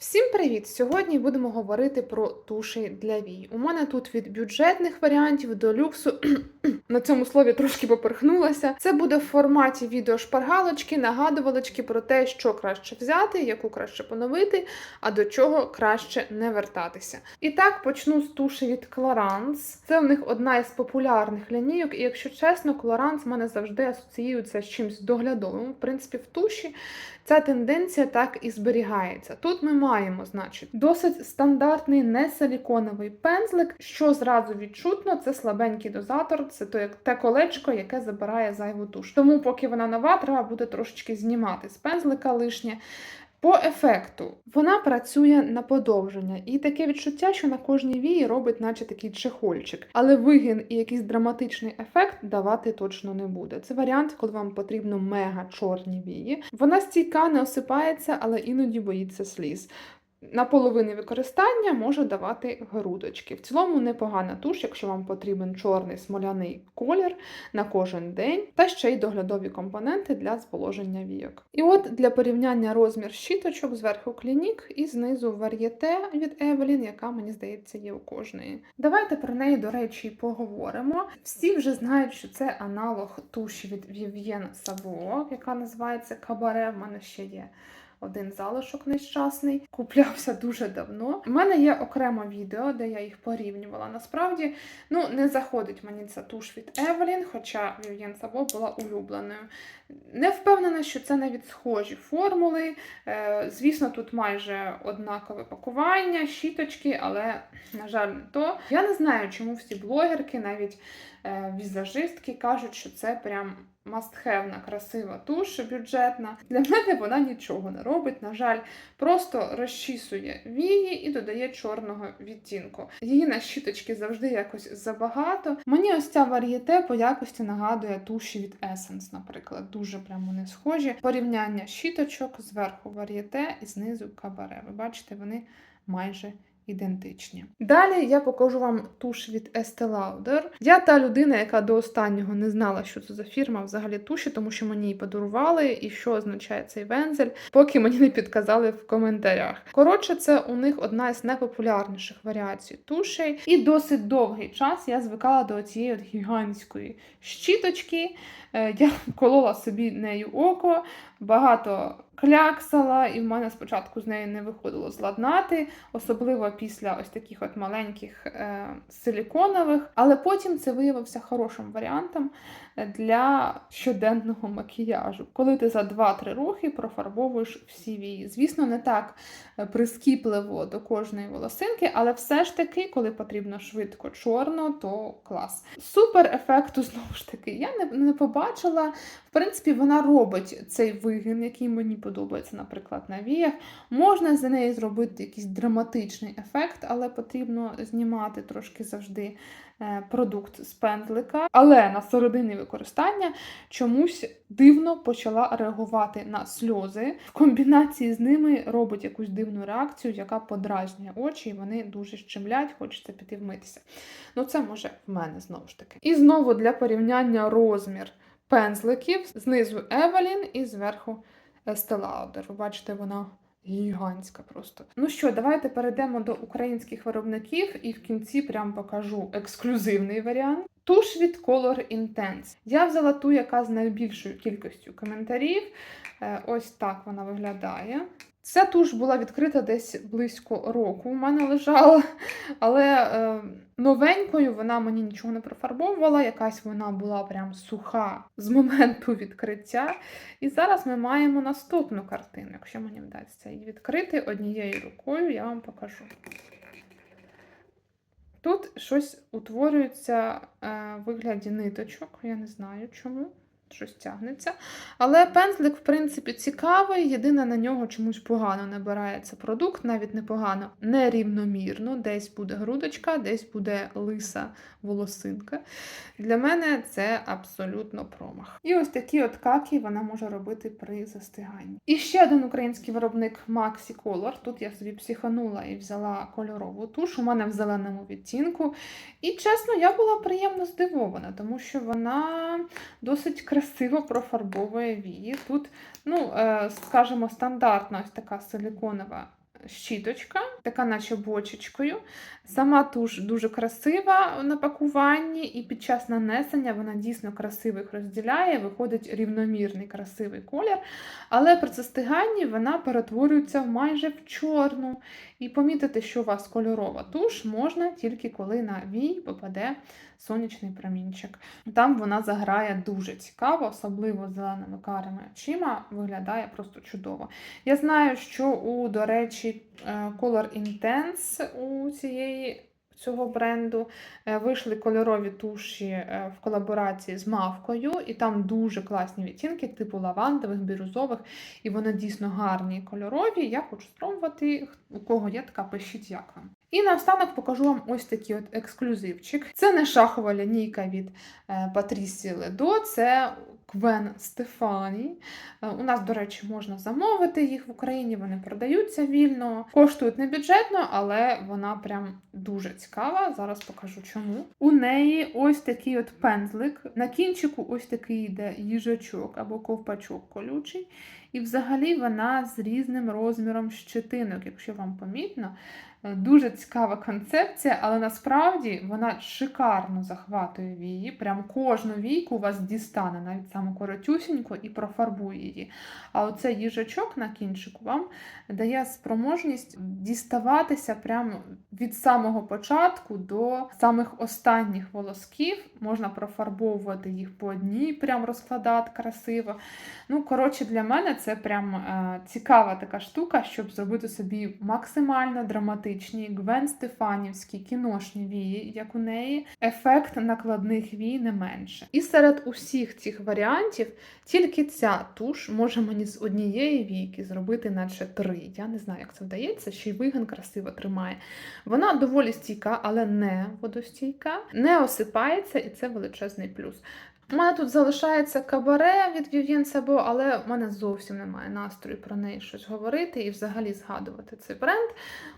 Всім привіт! Сьогодні будемо говорити про туші для вій. У мене тут від бюджетних варіантів до люксу. На цьому слові трошки поперхнулася. Це буде в форматі відеошпаргалочки, нагадувалочки про те, що краще взяти, яку краще поновити, а до чого краще не вертатися. І так почну з туші від Clarins. Це в них одна із популярних лінійок, і якщо чесно, Clarins в мене завжди асоціюється з чимось доглядовим. В принципі, в туші ця тенденція так і зберігається. Тут ми маємо, значить, досить стандартний несиліконовий пензлик, що зразу відчутно, це слабенький дозатор, це те колечко, яке забирає зайву туш. Тому, поки вона нова, треба буде трошечки знімати з пензлика лишнє. По ефекту вона працює на подовження, і таке відчуття, що на кожній вії робить, наче такий чехольчик. Але вигін і якийсь драматичний ефект давати точно не буде. Це варіант, коли вам потрібно мега чорні вії. Вона стійка, не осипається, але іноді боїться сліз. На половини використання може давати грудочки. В цілому непогана туш, якщо вам потрібен чорний смоляний колір на кожен день, та ще й доглядові компоненти для зволоження війок. І от для порівняння розмір щіточок зверху клінік і знизу вар'єте від Evelyn, яка, мені здається, є у кожної. Давайте про неї, до речі, поговоримо. Всі вже знають, що це аналог туші від Vivienne Savo, яка називається Кабаре. В мене ще є один залишок нещасний. Куплявся дуже давно. У мене є окремо відео, де я їх порівнювала. Насправді, ну, не заходить мені ця туш від Evelyn, хоча Vivienne Savo була улюбленою. Не впевнена, що це навіть схожі формули. Е, Звісно, тут майже однакове пакування, щіточки, але, на жаль, не то. Я не знаю, чому всі блогерки, навіть е, візажистки, кажуть, що це прям мастхевна, красива туш, бюджетна. Для мене вона нічого не робить. На жаль, просто розчісує вії і додає чорного відтінку. Її на щіточки завжди якось забагато. Мені ось ця вар'єте по якості нагадує туші від Essence, наприклад. Дуже прямо вони схожі. Порівняння щіточок зверху вар'єте і знизу кабаре. Ви бачите, вони майже ідентичні. Далі я покажу вам туш від Estee Lauder. Я та людина, яка до останнього не знала, що це за фірма взагалі туші, тому що мені її подарували і що означає цей вензель, поки мені не підказали в коментарях. Коротше, це у них одна із найпопулярніших варіацій тушей, і досить довгий час я звикала до цієї гігантської щіточки. Е, Я колола собі нею око, багато кляксала, і в мене спочатку з нею не виходило зладнати, особливо після ось таких от маленьких е, силіконових. Але потім це виявився хорошим варіантом для щоденного макіяжу, коли ти за 2-3 рухи профарбовуєш всі вії. Звісно, не так е, прискіпливо до кожної волосинки, але все ж таки, коли потрібно швидко чорно, то клас. Супер ефекту, знову ж таки, я не, не побачила. В принципі, вона робить цей вигін, який мені подобається, наприклад, на віях. Можна за неї зробити якийсь драматичний ефект, але потрібно знімати трошки завжди е, продукт з пензлика. Але на середині використання чомусь дивно почала реагувати на сльози. В комбінації з ними робить якусь дивну реакцію, яка подразнює очі, і вони дуже щемлять, хочеться піти вмитися. Ну, це може в мене знову ж таки. І знову для порівняння розмір пензликів. Знизу Evelyn і зверху Lauder. Ви бачите, вона гігантська просто. Ну що, давайте перейдемо до українських виробників і в кінці прям покажу ексклюзивний варіант. Туш від Color Intense. Я взяла ту, яка з найбільшою кількістю коментарів. Е, Ось так вона виглядає. Ця туш була відкрита десь близько року. У мене лежала, але е, новенькою вона мені нічого не профарбовувала. Якась вона була прям суха з моменту відкриття. І зараз ми маємо наступну картину. Якщо мені вдасться її відкрити однією рукою, я вам покажу. Тут щось утворюється е, в вигляді ниточок, я не знаю чому. Щось тягнеться. Але пензлик, в принципі, цікавий. Єдине, на нього чомусь погано набирається продукт, навіть непогано, нерівномірно. Десь буде грудочка, десь буде лиса волосинка. Для мене це абсолютно промах. І ось такі от каки вона може робити при застиганні. І ще один український виробник Maxi Color. Тут я собі психанула і взяла кольорову туш. У мене в зеленому відтінку. І чесно, я була приємно здивована, тому що вона досить красиво профарбовує вії. Тут, ну, е, скажімо, стандартна ось така силіконова щіточка, така наче бочечкою. Сама туш дуже красива на пакуванні, і під час нанесення вона дійсно красиво їх розділяє, виходить рівномірний красивий колір. Але при застиганні вона перетворюється майже в чорну. І помітити, що у вас кольорова туш можна тільки коли на вій попаде сонячний промінчик. Там вона заграє дуже цікаво, особливо з зеленими карими очима, виглядає просто чудово. Я знаю, що у, до речі, е, Color Intense у цієї. Цього бренду е, вийшли кольорові туші е, в колаборації з мавкою, і там дуже класні відтінки, типу лавандових, бірюзових, і вони дійсно гарні і кольорові. Я хочу спробувати. У кого є така, пишіть як вам. І наостанок покажу вам ось такий от ексклюзивчик. Це не шахова лінійка від е, Патрісі Ледо, це Квен Стефані. Е, У нас, до речі, можна замовити їх в Україні, вони продаються вільно. Коштують не бюджетно, але вона прям дуже цікава. Зараз покажу чому. У неї ось такий от пензлик. На кінчику ось такий йде їжачок або ковпачок колючий. І взагалі вона з різним розміром щетинок, якщо вам помітно. Е, Дуже цікава концепція, але насправді вона шикарно захватує вії. Прям кожну війку у вас дістане, навіть саму коротюсіньку, і профарбує її. А оцей їжачок на кінчику вам дає спроможність діставатися прямо від самого початку до самих останніх волосків. Можна профарбовувати їх по одній, прям розкладати красиво. Ну, коротше, для мене це прям е, цікава така штука, щоб зробити собі максимально драматичні Гвен Стефанівські кіношні вії, як у неї, ефект накладних вій не менше. І серед усіх цих варіантів тільки ця туш може мені з однієї війки зробити наче три. Я не знаю, як це вдається, ще й вигін красиво тримає. Вона доволі стійка, але не водостійка, не осипається, і це величезний плюс. У мене тут залишається кабаре від Vivien Sabo, але в мене зовсім немає настрою про неї щось говорити і взагалі згадувати цей бренд.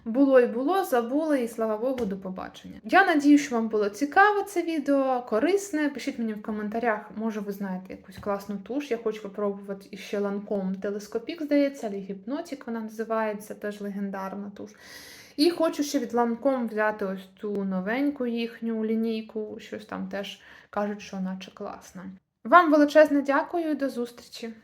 Було і було, забули, і слава Богу, до побачення. Я надію, що вам було цікаве це відео, корисне. Пишіть мені в коментарях, може ви знаєте якусь класну туш. Я хочу попробувати іще ланком телескопік, здається, або гіпнотік вона називається, теж легендарна туш. І хочу ще від ланком взяти ось цю новеньку їхню лінійку, щось там теж кажуть, що наче класна. Вам величезне дякую і до зустрічі!